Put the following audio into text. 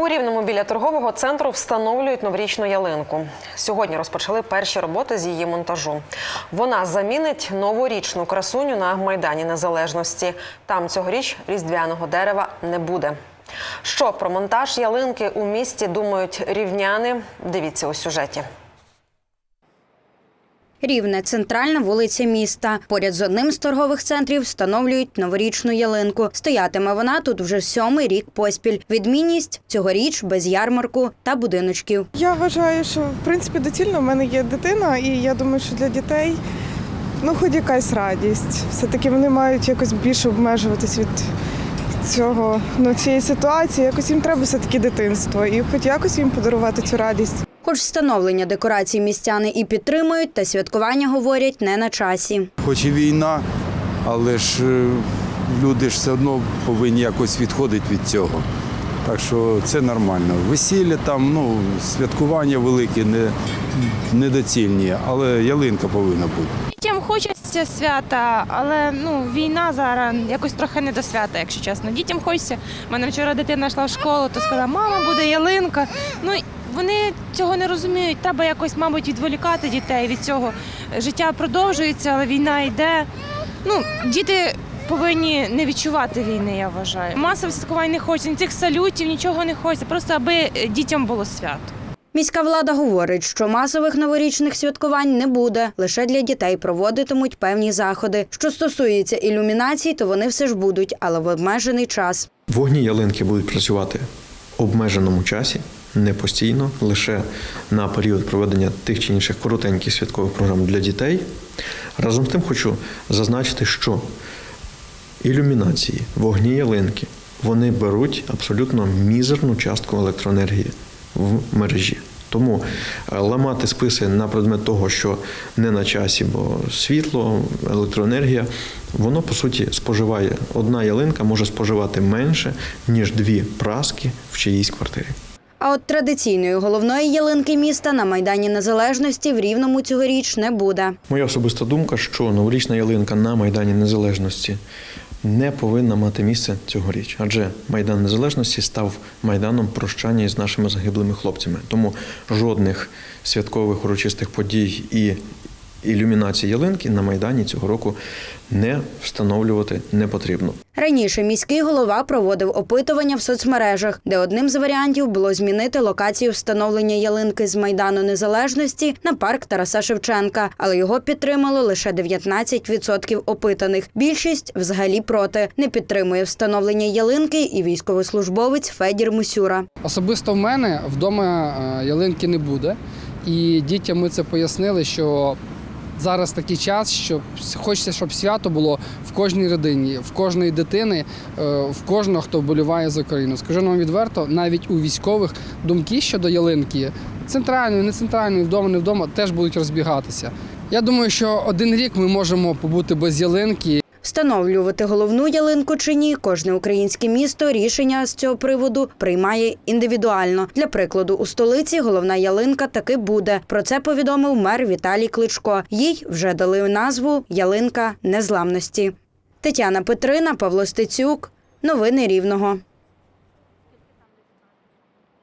У рівному біля торгового центру встановлюють новорічну ялинку. Сьогодні розпочали перші роботи з її монтажу. Вона замінить новорічну красуню на майдані Незалежності. Там цьогоріч різдвяного дерева не буде. Що про монтаж ялинки у місті думають рівняни? Дивіться у сюжеті. Рівне центральна вулиця міста. Поряд з одним з торгових центрів встановлюють новорічну ялинку. Стоятиме вона тут вже сьомий рік поспіль. Відмінність цьогоріч без ярмарку та будиночків. Я вважаю, що в принципі доцільно. У мене є дитина, і я думаю, що для дітей ну хоч якась радість. Все-таки вони мають якось більше обмежуватись від цього, ну, цієї ситуації. Якось їм треба все-таки дитинство, і хоч якось їм подарувати цю радість. Хоч встановлення декорацій містяни і підтримують, та святкування говорять не на часі. Хоч і війна, але ж е, люди ж все одно повинні якось відходити від цього. Так що це нормально. Весілля там, ну, святкування великі, не, недоцільні, але ялинка повинна бути. Дітям хочеться свята, але ну війна зараз якось трохи не до свята, якщо чесно. Дітям хочеться. У мене вчора дитина йшла в школу, то сказала, мама, буде ялинка. Ну вони цього не розуміють. Треба якось, мабуть, відволікати дітей від цього. Життя продовжується, але війна йде. Ну, діти повинні не відчувати війни, я вважаю. Масових святкувань не хочеться, ні цих салютів, нічого не хочеться. Просто аби дітям було свято. Міська влада говорить, що масових новорічних святкувань не буде. Лише для дітей проводитимуть певні заходи. Що стосується ілюмінацій, то вони все ж будуть, але в обмежений час. Вогні ялинки будуть працювати в обмеженому часі, не постійно, лише на період проведення тих чи інших коротеньких святкових програм для дітей. Разом з тим хочу зазначити, що ілюмінації, вогні ялинки, вони беруть абсолютно мізерну частку електроенергії в мережі. Тому е, ламати списи на предмет того, що не на часі, бо світло, електроенергія, воно по суті споживає. Одна ялинка може споживати менше, ніж дві праски в чиїсь квартирі. А от традиційної головної ялинки міста на майдані Незалежності в Рівному цьогоріч не буде. Моя особиста думка, що новорічна ялинка на Майдані Незалежності не повинна мати місце цьогоріч, адже Майдан Незалежності став майданом прощання із нашими загиблими хлопцями. Тому жодних святкових урочистих подій і ілюмінацій ялинки на Майдані цього року не встановлювати не потрібно. Раніше міський голова проводив опитування в соцмережах, де одним з варіантів було змінити локацію встановлення ялинки з майдану незалежності на парк Тараса Шевченка, але його підтримало лише 19% опитаних. Більшість взагалі проти не підтримує встановлення ялинки і військовослужбовець Федір Мусюра. Особисто в мене вдома е, ялинки не буде. І дітям ми це пояснили, що зараз такий час, що хочеться, щоб свято було в кожній родині, в кожної дитини, е, в кожного, хто вболіває за Україну. Скажу вам відверто, навіть у військових думки щодо ялинки, центральної, не центральної, вдома, не вдома, теж будуть розбігатися. Я думаю, що один рік ми можемо побути без ялинки. Встановлювати головну ялинку чи ні, кожне українське місто рішення з цього приводу приймає індивідуально. Для прикладу, у столиці головна ялинка таки буде. Про це повідомив мер Віталій Кличко. Їй вже дали назву Ялинка незламності. Тетяна Петрина, Павло Стецюк. Новини Рівного.